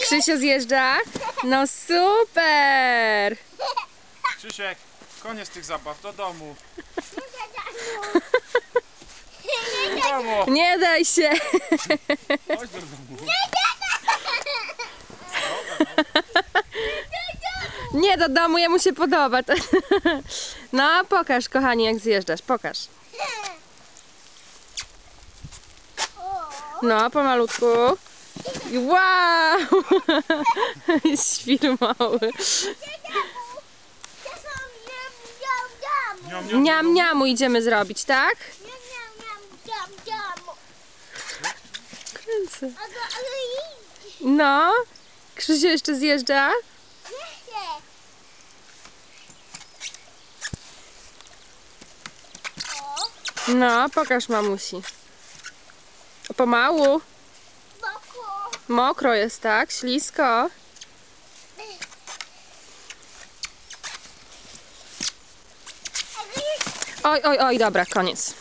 Krzysio zjeżdża? No super! Krzysiek, koniec tych zabaw, do domu. Do domu. Nie daj się! Chodź do domu. Nie do domu, jemu się podoba. No, pokaż, kochani, jak zjeżdżasz, pokaż. No, pomalutku. Wow! Świr mały. Niam, Niam, niamu idziemy zrobić, tak? Kręcę. No, Krzysiu jeszcze zjeżdża. No, pokaż mamusi. Pomału. Mokro jest, tak? Ślisko. Oj, oj, oj, dobra, koniec.